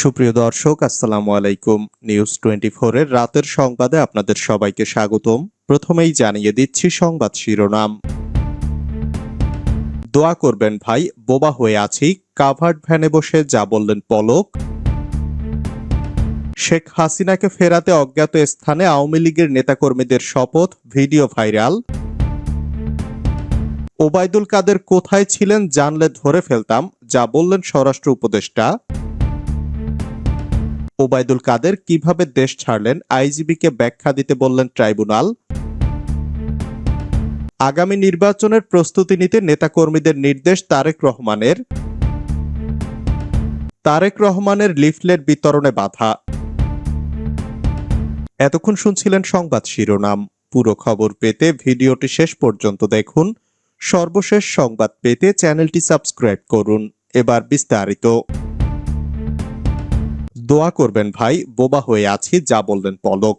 সুপ্রিয় দর্শক, আসসালামু আলাইকুম। নিউজ টোয়েন্টি এর রাতের সংবাদে আপনাদের সবাইকে স্বাগতম। প্রথমেই জানিয়ে দিচ্ছি সংবাদ শিরোনাম। দোয়া করবেন ভাই, বোবা হয়ে আছি, কাভার্ড ভ্যানে বসে যা বললেন পলক। শেখ হাসিনাকে ফেরাতে অজ্ঞাত স্থানে আওয়ামী লীগের নেতাকর্মীদের শপথ, ভিডিও ভাইরাল। ওবায়দুল কাদের কোথায় ছিলেন জানলে ধরে ফেলতাম, যা বললেন স্বরাষ্ট্র উপদেষ্টা। ওবায়দুল কাদের কীভাবে দেশ ছাড়লেন? আইজিবিকে ব্যাখ্যা দিতে বললেন ট্রাইব্যুনাল। আগামী নির্বাচনের প্রস্তুতি নিতে নেতাকর্মীদের নির্দেশ তারেক রহমানের। তারেক রহমানের লিফলেট বিতরণে বাধা। এতক্ষণ শুনছিলেন সংবাদ শিরোনাম। পুরো খবর পেতে ভিডিওটি শেষ পর্যন্ত দেখুন। সর্বশেষ সংবাদ পেতে চ্যানেলটি সাবস্ক্রাইব করুন। এবার বিস্তারিত। দোয়া করবেন, ভাই, বোবা হয়ে আছি, যা বললেন পলক।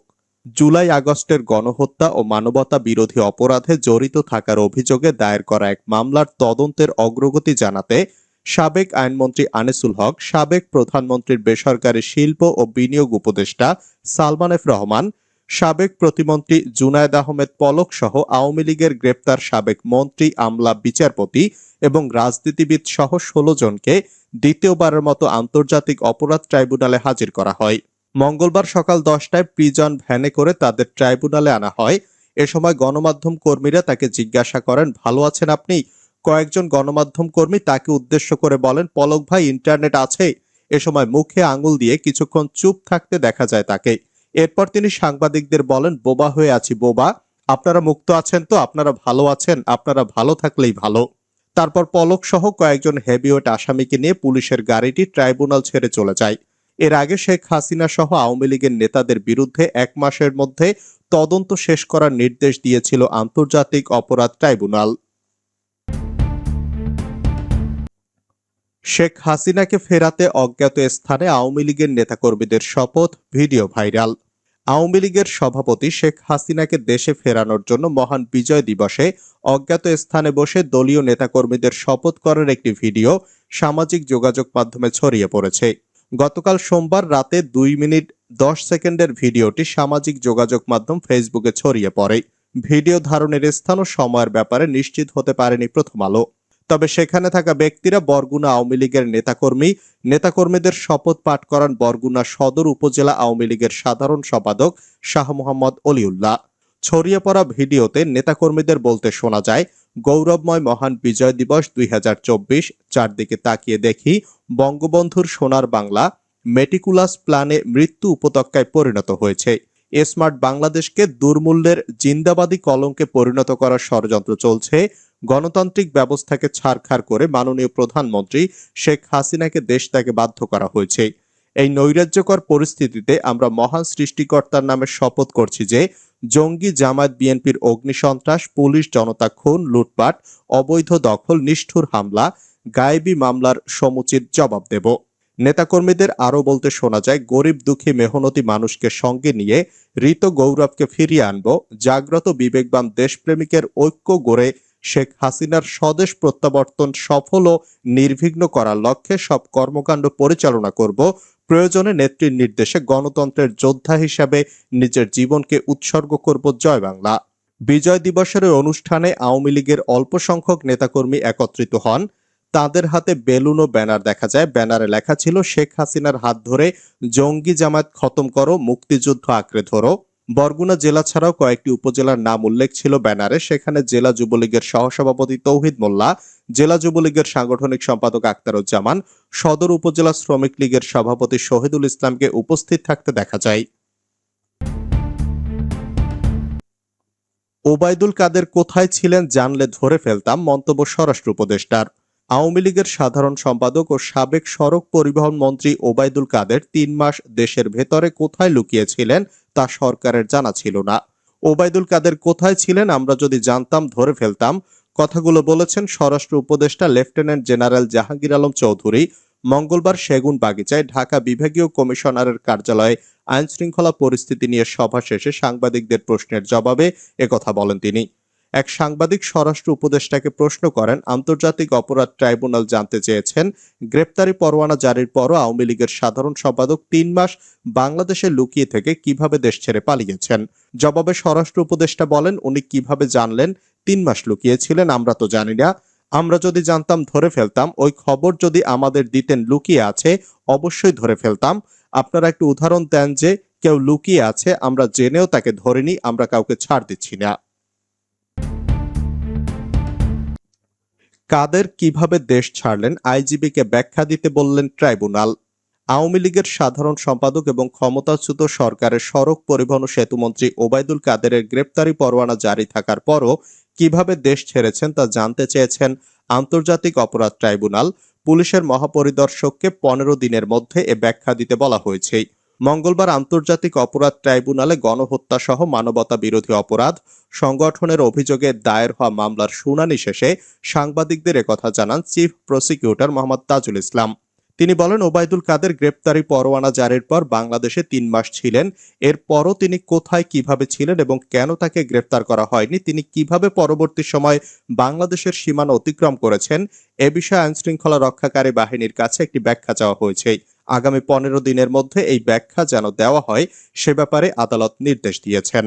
জুলাই আগস্টের গণহত্যা ও মানবতা বিরোধী অপরাধে জড়িত থাকার অভিযোগে দায়ের করা এক মামলার তদন্তের অগ্রগতি জানাতে সাবেক আইনমন্ত্রী আনিসুল হক, সাবেক প্রধানমন্ত্রীর বেসরকারি শিল্প ও বিনিয়োগ উপদেষ্টা সালমান এফ রহমান, সাবেক প্রতিমন্ত্রী জুনায়দ আহমেদ পলক সহ আওয়ামী লীগের গ্রেপ্তার সাবেক মন্ত্রী আমলা বিচারপতি এবং রাজনীতিবিদ সহ ষোলো জনকে দ্বিতীয়বারের মতো আন্তর্জাতিক অপরাধ ট্রাইব্যুনালে হাজির করা হয়। মঙ্গলবার সকাল দশটায় প্রিজন ভ্যানে করে তাদের ট্রাইব্যুনালে আনা হয়। এ সময় গণমাধ্যম কর্মীরা তাকে জিজ্ঞাসা করেন, ভালো আছেন আপনি? কয়েকজন গণমাধ্যম কর্মী তাকে উদ্দেশ্য করে বলেন, পলক ভাই, ইন্টারনেট আছে। এ সময় মুখে আঙুল দিয়ে কিছুক্ষণ চুপ থাকতে দেখা যায় তাকে। এরপর তিনি সাংবাদিকদের বলেন, বোবা হয়ে আছি, বোবা। আপনারা মুক্ত আছেন তো, আপনারা ভালো আছেন, আপনারা ভালো থাকলেই ভালো। তারপর পলক সহ কয়েকজন হেভিওয়েট আসামিকে নিয়ে পুলিশের গাড়িটি ট্রাইব্যুনাল ছেড়ে চলে যায়। এর আগে শেখ হাসিনা সহ আওয়ামী লীগের নেতাদের বিরুদ্ধে এক মাসের মধ্যে তদন্ত শেষ করার নির্দেশ দিয়েছিল আন্তর্জাতিক অপরাধ ট্রাইব্যুনাল। শেখ হাসিনাকে ফেরাতে অজ্ঞাত স্থানে আওয়ামী লীগের নেতাকর্মীদের শপথ, ভিডিও ভাইরাল। আওয়ামী লীগের সভাপতি শেখ হাসিনাকে দেশে ফেরানোর জন্য মহান বিজয় দিবসে অজ্ঞাত স্থানে বসে দলীয় নেতাকর্মীদের শপথ করার একটি ভিডিও সামাজিক যোগাযোগ মাধ্যমে ছড়িয়ে পড়েছে। গতকাল সোমবার রাতে দুই মিনিট দশ সেকেন্ডের ভিডিওটি সামাজিক যোগাযোগ মাধ্যম ফেসবুকে ছড়িয়ে পড়ে। ভিডিও ধারণের স্থান ও সময়ের ব্যাপারে নিশ্চিত হতে পারেনি প্রথম আলো। তবে সেখানে থাকা ব্যক্তিরা বরগুনা আওয়ামী লীগের নেতাকর্মী। নেতাকর্মীদের শপথ পাঠ করান বরগুনা সদর উপজেলা আওয়ামী লীগের সাধারণ সম্পাদক শাহ মোহাম্মদ অলিউল্লাহ। ছড়িয়ে পড়া ভিডিওতে নেতাকর্মীদের বলতে শোনা যায়, গৌরবময় মহান বিজয় দিবস দুই হাজার চব্বিশ, চারদিকে তাকিয়ে দেখি বঙ্গবন্ধুর সোনার বাংলা, মেটিকুলাস প্ল্যানে মৃত্যু উপত্যকায় পরিণত হয়েছে। স্মার্ট বাংলাদেশকে দুর্মূল্যের জিন্দাবাদী কলঙ্কে পরিণত করার ষড়যন্ত্র চলছে। গণতান্ত্রিক ব্যবস্থাকে ছাড়খাড় করে মাননীয় প্রধানমন্ত্রী শেখ হাসিনাকে দেশ ত্যাগে বাধ্য করা হয়েছে। এই নৈরাজ্যকর পরিস্থিতিতে আমরা মহান সৃষ্টিকর্তার নামে শপথ করছি যে, জঙ্গি জামায়াত বিএনপির অগ্নিসন্ত্রাস, পুলিশ জনতা খুন, লুটপাট, অবৈধ দখল, নিষ্ঠুর হামলা, গায়েবী মামলার সমুচিত জবাব দেব। নেতাকর্মীদের আরও বলতে শোনা যায়, গরিব দুঃখী মেহনতি মানুষকে সঙ্গে নিয়ে ঋত গৌরবকে ফিরিয়ে আনব। জাগ্রত বিবেকবান দেশপ্রেমিকের ঐক্য গড়ে শেখ হাসিনার স্বদেশ প্রত্যাবর্তন সফল ও নির্বিঘ্ন করার লক্ষ্যে সব কর্মকাণ্ড পরিচালনা করব। প্রয়োজনে নেত্রীর নির্দেশে গণতন্ত্রের যোদ্ধা হিসাবে নিজের জীবনকে উৎসর্গ করব জয় বাংলা। বিজয় দিবসের অনুষ্ঠানে আওয়ামী লীগের অল্প সংখ্যক নেতাকর্মী একত্রিত হন। তাদের হাতে বেলুন ও ব্যানার দেখা যায়। ব্যানারে লেখা ছিল, শেখ হাসিনার হাত ধরে জঙ্গি জামায়াত খতম করো, মুক্তিযুদ্ধ আঁকড়ে ধরো। বরগুনা জেলা ছাড়াও কয়েকটি উপজেলার নাম উল্লেখ ছিল ব্যানারে। সেখানে জেলা যুবলীগের সহসভাপতি তৌহিদ মোল্লা, জেলা যুবলীগের সাংগঠনিক সম্পাদক আক্তারুজ্জামান, সদর উপজেলা শ্রমিক লীগের সভাপতি শহীদুল ইসলামকে উপস্থিত থাকতে দেখা যায়। ওবায়দুল কাদের কোথায় ছিলেন জানলে ধরে ফেলতাম মন্তব্য স্বরাষ্ট্র উপদেষ্টার। আওয়ামী লীগের সাধারণ সম্পাদক ও সাবেক সড়ক পরিবহন মন্ত্রী ওবায়দুল কাদের তিন মাস দেশের ভেতরে কোথায় লুকিয়েছিলেন তা সরকারের জানা ছিল না। ওবায়দুল কাদের কোথায় ছিলেন আমরা যদি জানতাম, ধরে ফেলতাম। কথাগুলো বলেছেন স্বরাষ্ট্র উপদেষ্টা লেফটেন্যান্ট জেনারেল জাহাঙ্গীর আলম চৌধুরী। মঙ্গলবার সেগুন বাগিচায় ঢাকা বিভাগীয় কমিশনারের কার্যালয়ে আইন শৃঙ্খলা পরিস্থিতি নিয়ে সভা শেষে সাংবাদিকদের প্রশ্নের জবাবে একথা বলেন তিনি। এক সাংবাদিক স্বরাষ্ট্র উপদেষ্টাকে প্রশ্ন করেন, আন্তর্জাতিক অপরাধ ট্রাইব্যুনাল জানতে চেয়েছেন, গ্রেপ্তারি পরোয়ানা জারির পরও আওয়ামী লীগের সাধারণ সম্পাদক তিন মাস বাংলাদেশে লুকিয়ে থেকে কীভাবে দেশ ছেড়ে পালিয়েছেন। জবাবে স্বরাষ্ট্র উপদেষ্টা বলেন, উনি কীভাবে জানলেন, তিন মাস লুকিয়েছিলেন, আমরা তো জানি না। আমরা যদি জানতাম, ধরে ফেলতাম। ওই খবর যদি আমাদের দিতেন লুকিয়ে আছে, অবশ্যই ধরে ফেলতাম। আপনারা একটু উদাহরণ দেন যে কেউ লুকিয়ে আছে, আমরা জেনেও তাকে ধরিনি, আমরা কাউকে ছাড় দিচ্ছি না। কাদের কীভাবে দেশ ছাড়লেন, আইজিবিকে ব্যাখ্যা দিতে বললেন ট্রাইব্যুনাল। আওয়ামী লীগের সাধারণ সম্পাদক এবং ক্ষমতাচ্যুত সরকারের সড়ক পরিবহন সেতুমন্ত্রী ওবায়দুল কাদেরের গ্রেপ্তারি পরোয়ানা জারি থাকার পরও কীভাবে দেশ ছেড়েছেন তা জানতে চেয়েছেন আন্তর্জাতিক অপরাধ ট্রাইব্যুনাল। পুলিশের মহাপরিদর্শককে পনেরো দিনের মধ্যে এ ব্যাখ্যা দিতে বলা হয়েছে। মঙ্গলবার আন্তর্জাতিক অপরাধ ট্রাইব্যুনালে গণহত্যা সহ মানবতা বিরোধী অপরাধ সংগঠনের অভিযোগে দায়ের হওয়া মামলার শুনানি শেষে সাংবাদিকদের একথা জানান চিফ প্রসিকিউটর মোহাম্মদ তাজুল ইসলাম। তিনি বলেন, ওবায়দুল কাদের গ্রেপ্তারি পরোয়ানা জারির পর বাংলাদেশে তিন মাস ছিলেন। এরপরও তিনি কোথায়, কীভাবে ছিলেন এবং কেন তাকে গ্রেপ্তার করা হয়নি, তিনি কীভাবে পরবর্তী সময় বাংলাদেশের সীমানা অতিক্রম করেছেন, এ বিষয়ে আইনশৃঙ্খলা রক্ষাকারী বাহিনীর কাছে একটি ব্যাখ্যা চাওয়া হয়েছে। আগামী পনেরো দিনের মধ্যে এই ব্যাখ্যা যেন দেওয়া হয়, সে ব্যাপারে আদালত নির্দেশ দিয়েছেন।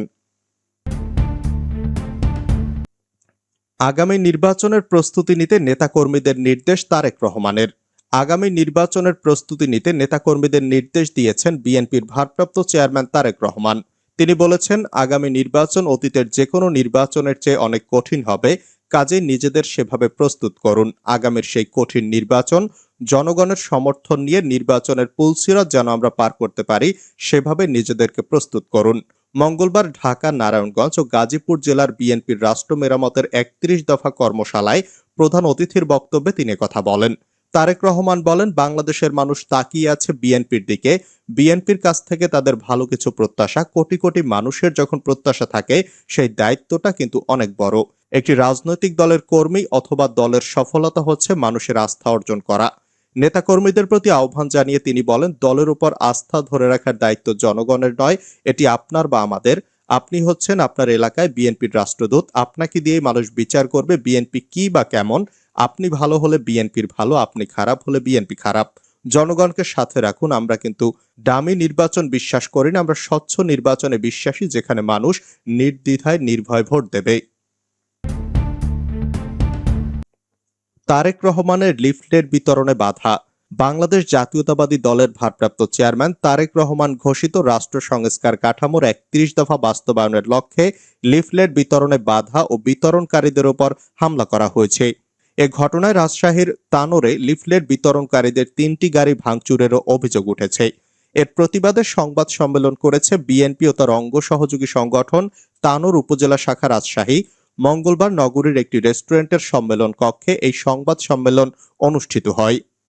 আগামী নির্বাচনের প্রস্তুতি নিতে নেতাকর্মীদের নির্দেশ তারেক রহমানের। আগামী নির্বাচনের প্রস্তুতি নিতে নেতাকর্মীদের নির্দেশ দিয়েছেন বিএনপির ভারপ্রাপ্ত চেয়ারম্যান তারেক রহমান। তিনি বলেছেন, আগামী নির্বাচন অতীতের যে কোনো নির্বাচনের চেয়ে অনেক কঠিন হবে কাজেই নিজেদের সেভাবে প্রস্তুত করুন। আগামীর সেই কঠিন নির্বাচন জনগণের সমর্থন নিয়ে নির্বাচনের পুলসিরাত যেন আমরা পার করতে পারি, সেভাবে নিজেদেরকে প্রস্তুত করুন। মঙ্গলবার ঢাকা, নারায়ণগঞ্জ ও গাজীপুর জেলার বিএনপির রাষ্ট্র মেরামতের একত্রিশ দফা কর্মশালায় প্রধান অতিথির বক্তব্যে তিনি কথা বলেন। তারেক রহমান বলেন, বাংলাদেশের মানুষ তাকিয়ে আছে বিএনপির দিকে। বিএনপির কাছ থেকে তাদের ভালো কিছু প্রত্যাশা, কোটি কোটি মানুষের যখন প্রত্যাশা থাকে, সেই দায়িত্বটা কিন্তু অনেক বড়। একটি রাজনৈতিক দলের কর্মী অথবা দলের সফলতা হচ্ছে মানুষের আস্থা অর্জন করা। নেতাকর্মীদের প্রতি আহ্বান জানিয়ে তিনি বলেন, দলের উপর আস্থা ধরে রাখার দায়িত্ব জনগণের নয়, এটি আপনার বা আমাদের। আপনি হচ্ছেন আপনার এলাকায় বিএনপির রাষ্ট্রদূত। আপনাকে দিয়ে মানুষ বিচার করবে বিএনপি কি বা কেমন। আপনি ভালো হলে বিএনপির ভালো, আপনি খারাপ হলে বিএনপি খারাপ। জনগণকে সাথে রাখুন, আমরা কিন্তু দামি নির্বাচন বিশ্বাস করি না, আমরা স্বচ্ছ নির্বাচনে বিশ্বাসী, যেখানে মানুষ নির্দ্বিধায় নির্ভয় ভোট দেবে। তারেক রহমানের লিফলেট বিতরণে বাধা। বাংলাদেশ জাতীয়তাবাদী দলের ভারপ্রাপ্ত চেয়ারম্যান তারেক রহমান ঘোষিত রাষ্ট্র সংস্কার কাঠামোর একত্রিশ দফা বাস্তবায়নের লক্ষ্যে লিফলেট বিতরণে বাধা ও বিতরণকারীদের ওপর হামলা করা হয়েছে। এ ঘটনায় রাজশাহীর তানোরে লিফলেট বিতরণকারীদের তিনটি গাড়ি ভাঙচুরেরও অভিযোগ উঠেছে। এর প্রতিবাদে সংবাদ সম্মেলন করেছে বিএনপি ও তার অঙ্গ সহযোগী সংগঠন তানোর উপজেলা শাখা রাজশাহী। মঙ্গলবার নগরীর একটি রেস্টুরেন্টের সম্মেলন কক্ষে এই সংবাদ সম্মেলন অনুষ্ঠিত হয়।